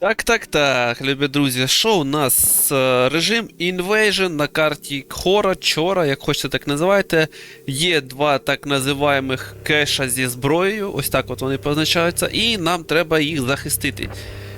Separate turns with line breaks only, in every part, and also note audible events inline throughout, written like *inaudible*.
Так, так, так, любі друзі, що у нас е, режим Invasion на карті Хора, Чора, як хочете так називайте. Є два так називаємих кеша зі зброєю, ось так от вони позначаються, і нам треба їх захистити.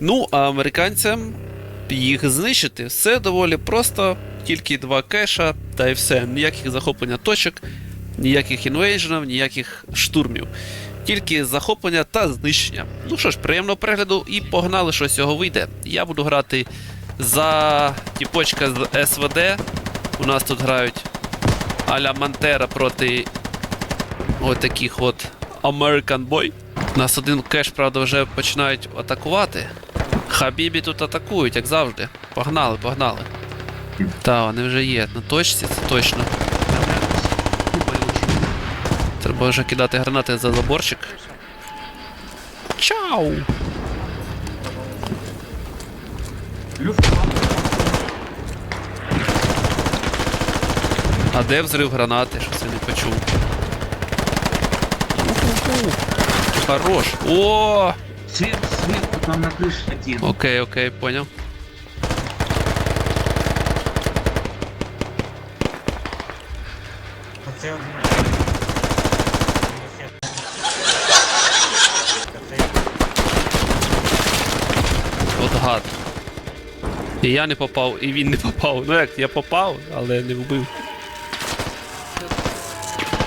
Ну, а американцям їх знищити. Все доволі просто, тільки два кеша, та й все. Ніяких захоплення точок, ніяких інвейженів, ніяких штурмів. Тільки захоплення та знищення. Ну що ж, приємного перегляду і погнали, що з цього вийде. Я буду грати за тіпочка з СВД. У нас тут грають Аля Мантера проти отаких от American Boy. Нас один кеш, правда, вже починають атакувати. Хабібі тут атакують, як завжди. Погнали, погнали. Та, вони вже є на точці, це точно. Треба вже кидати гранати за заборчик. Чау! А де взрив гранати? Щось я не почув. Хорош. О!
Свет, свет, вот там на крыше один.
Окей, окей, понял.
Оце
гад. І я не попав, і він не попав. Ну як, я попав, але не вбив.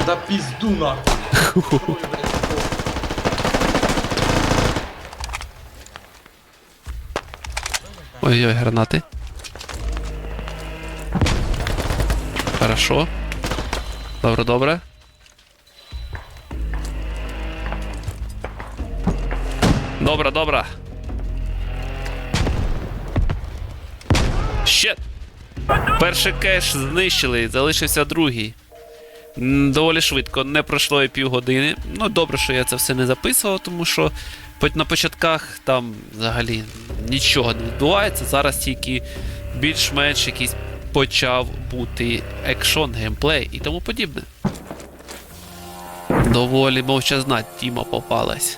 Да пизду нахуй.
Ой-ой, гранати. Хорошо. Добре, добре. Добре, добре. Ще. Перший кеш знищили, залишився другий. Доволі швидко, не пройшло і півгодини. Ну, добре, що я це все не записував, тому що на початках там взагалі нічого не відбувається. Зараз тільки більш-менш якийсь почав бути екшон, геймплей і тому подібне. Доволі мовчазна тіма попалась.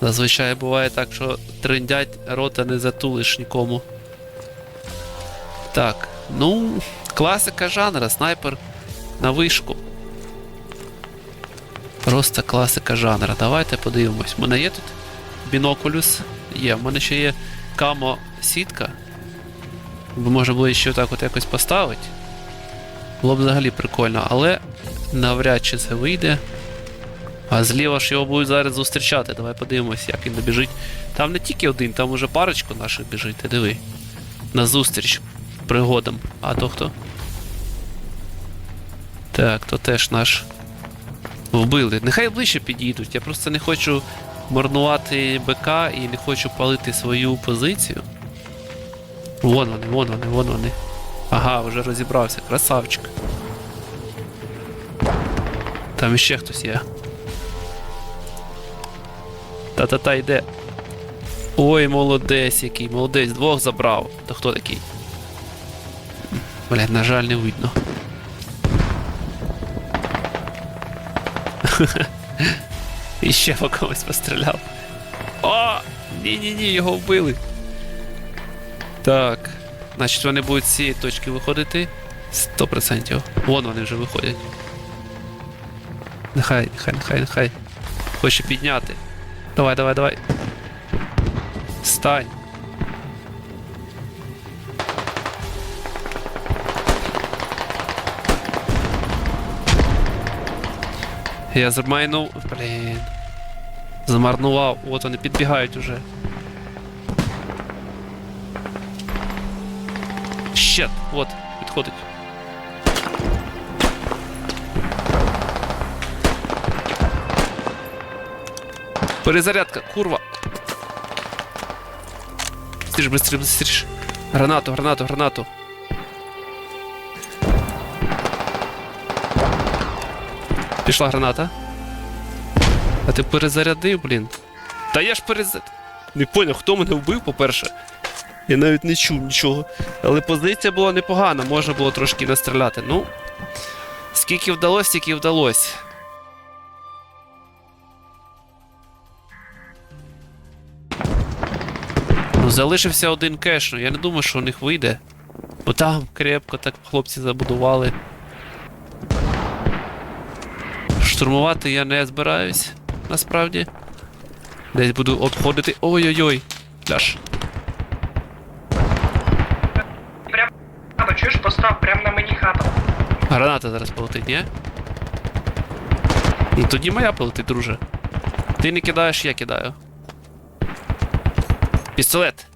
Зазвичай буває так, що триндять, рота не затулиш нікому. Так, ну, класика жанра, снайпер на вишку. Просто класика жанра. Давайте подивимось. У мене є тут бінокулюс. Є. В мене ще є камо сітка. Бо можна було ще так от якось поставити. Було б взагалі прикольно, але навряд чи це вийде. А зліва ж його будуть зараз зустрічати. Давай подивимось, як він добіжить. Там не тільки один, там уже парочку наших біжить, ти диви. На зустріч пригодам. А то хто? Так, то теж наш. Вбили. Нехай ближче підійдуть. Я просто не хочу марнувати БК і не хочу палити свою позицію. Вон вони, вон вони, вон вони. Ага, вже розібрався. Красавчик. Там іще хтось є. Та-та-та йде. Ой, молодець який, молодець, двох забрав. То хто такий? Блядь, на жаль, не видно. *laughs* І ще по комусь постріляв. О! Ні-ні-ні, його вбили. Так. Значить, вони будуть з цієї точки виходити. 100%. Вон вони вже виходять. Нехай, нехай, нехай, нехай. Хоче підняти. Давай, давай, давай. Стань. Я замайнув. Блін. Замарнував. От вони підбігають уже. Щет, от, підходить. Перезарядка, курва. Быстріш, быстріш, быстріш. Гранату, гранату, гранату. Пішла граната. А ти перезарядив, блін. Та я ж перезаряд. Не поняв, хто мене вбив, по-перше. Я навіть не чув нічого. Але позиція була непогана, можна було трошки настріляти. Ну. Скільки вдалося, стільки вдалося. Ну, залишився один кеш, ну я не думаю, що у них вийде. Бо там крепко так хлопці забудували. Штурмувати я не збираюсь, насправді. Десь буду обходити. Ой-ой-ой. Ляш.
Хата, чуєш, постав прямо на мені хата.
Граната зараз полетить, ні? Ну тоді моя полетить, друже. Ти не кидаєш, я кидаю. Пістолет.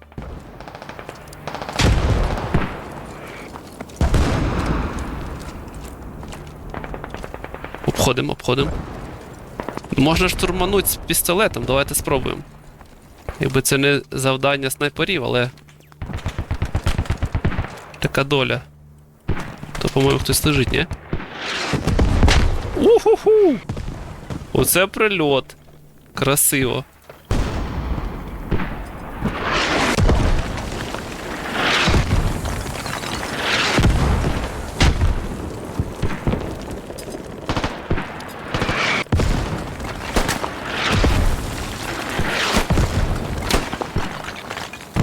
Обходимо, обходимо. Можна штурмануть з пістолетом, давайте спробуємо. Якби це не завдання снайперів, але. Така доля. То, по-моєму, хтось лежить, ні? Уху! Оце прильот. Красиво.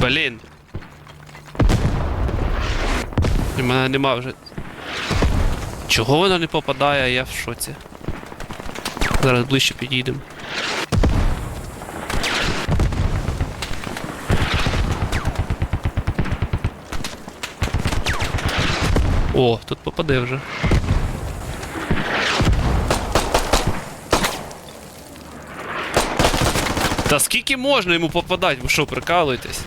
Блін. У мене нема вже. Чого вона не попадає, я в шоці. Зараз ближче підійдемо. О, тут попаде вже. Та скільки можна йому попадати? Ви що, прикалуєтесь?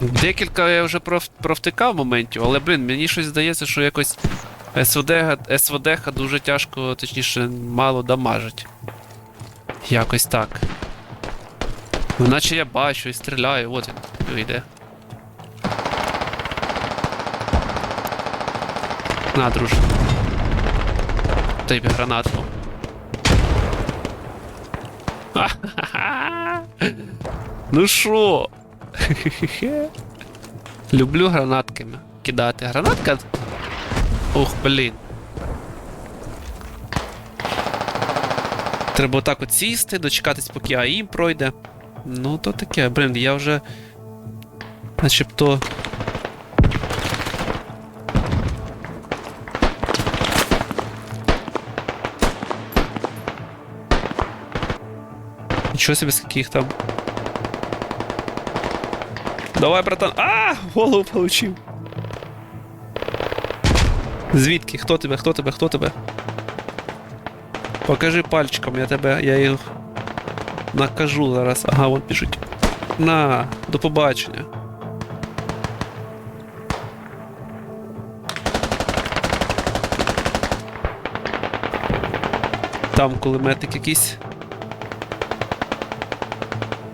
Декілька я вже пров... провтикав моментів, але блін, мені щось здається, що якось СВД, СВД дуже тяжко, точніше, мало дамажить. Якось так. Ну, наче я бачу і стріляю, от він йде. На, друже. Тобі гранатку. *laughs* Ну шо? Хе-хе-хе. *laughs* Люблю гранатками кидати. Гранатка. Ух, блін. Треба отак от сісти, дочекатись, поки АІ пройде. Ну, то таке, блін, я вже. Начебто. Нічого собі, скільки їх там. Давай, братан. А, голову получив. Звідки? Хто тебе? Хто тебе? Хто тебе? Покажи пальчиком, я тебе. Я їх накажу зараз. Ага, вон пишуть. На, до побачення. Там кулеметик якийсь.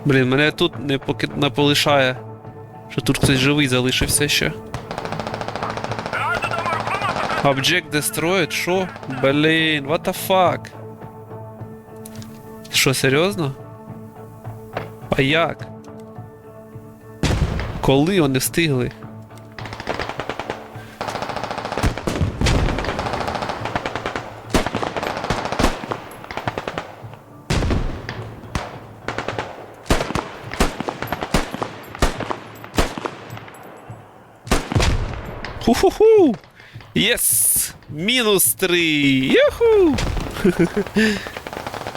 Блін, мене тут не поки не полишає. Що тут хтось живий залишився ще. Object destroyed? Що? Блін, what the fuck? Що, серйозно? А як? Коли вони встигли? Ху-ху-ху! Єс! Мінус три! Юху! *laughs*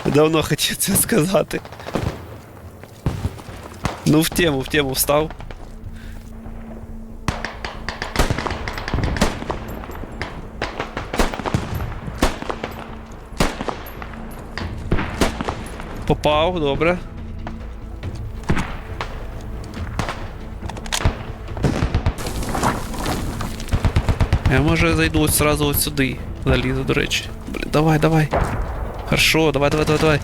Давно хотів це сказати. Ну, в тему, в тему встав. Попав, добре. Я може зайду ось сразу от сюди. Залізу, до речі. Блін, давай, давай. Хорошо, давай, давай, давай, давай.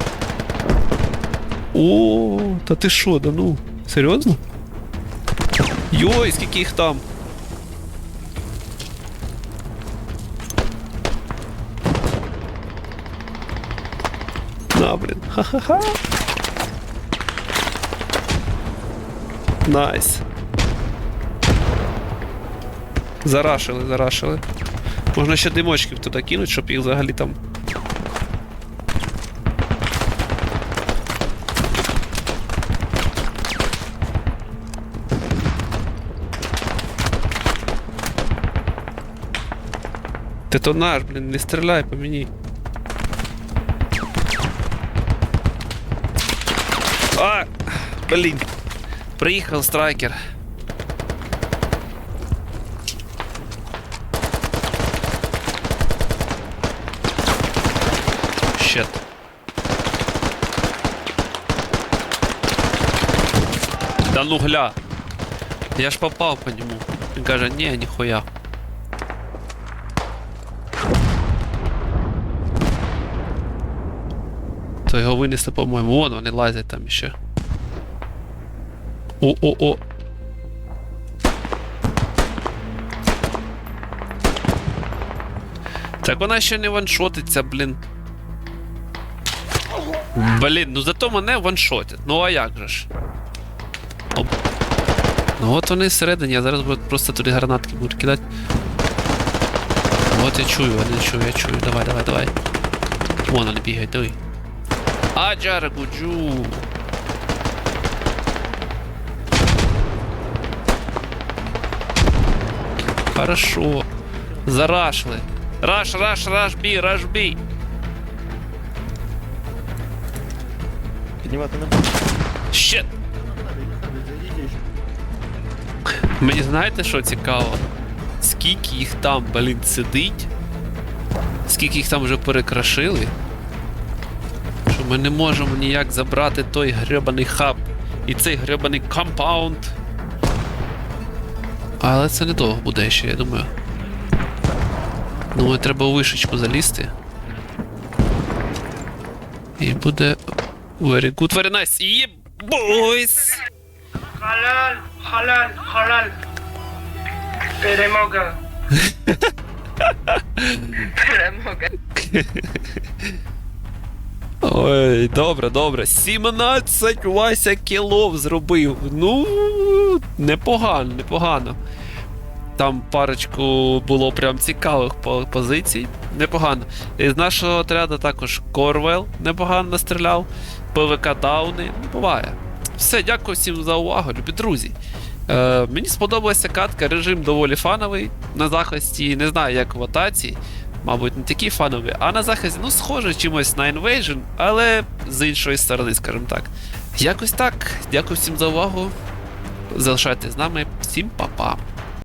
О, та ти що, да ну? Серйозно? Йой, скільки їх там? На, блін. Ха-ха-ха. Найс. Зарашили, зарашили. Можна ще димочків туди кинуть, щоб їх взагалі там. Ти то наш, блін, не стріляй по мені. А! Блін. Приїхав страйкер. Щет. Да ну гля. Я ж попав по ньому. Він каже, ні, ніхуя. То його винесли, по-моєму. Вон вони лазять там ще. О-о-о. Так вона ще не ваншотиться, блін. Блін, ну зато мене ваншотять. Ну а як же ж? Оп. Ну от вони всередині, я зараз буду просто туди гранатки буду кидати. От я чую, я чую, я чую. Давай, давай, давай. Вон вони бігають, диви. А, Джаргуджу. Хорошо. Зарашли. Раш, раш, раш, бій, раш, бій.
Піднімати не буду.
Щет. Мені знаєте, що цікаво? Скільки їх там, блін, сидить? Скільки їх там вже перекрашили? Що ми не можемо ніяк забрати той гребаний хаб і цей гребаний компаунд. Але це недовго буде ще, я думаю. Думаю, треба у вишечку залізти. І буде very good, very nice. Є, boys!
Халяль, халяль, халяль. Перемога. Перемога.
Ой, добре, добре. 17 Вася кілов зробив. Ну, непогано, непогано. Там парочку було прям цікавих позицій. Непогано. Із нашого отряду також Корвел непогано настріляв. ПВК Дауни. Ну, буває. Все, дякую всім за увагу, любі друзі. Е, мені сподобалася катка, режим доволі фановий. На захисті, не знаю, як в атаці. Мабуть, не такий фановий, а на захисті, ну, схоже чимось на Invasion, але з іншої сторони, скажімо так. Якось так. Дякую всім за увагу. Залишайтесь з нами. Всім па-па.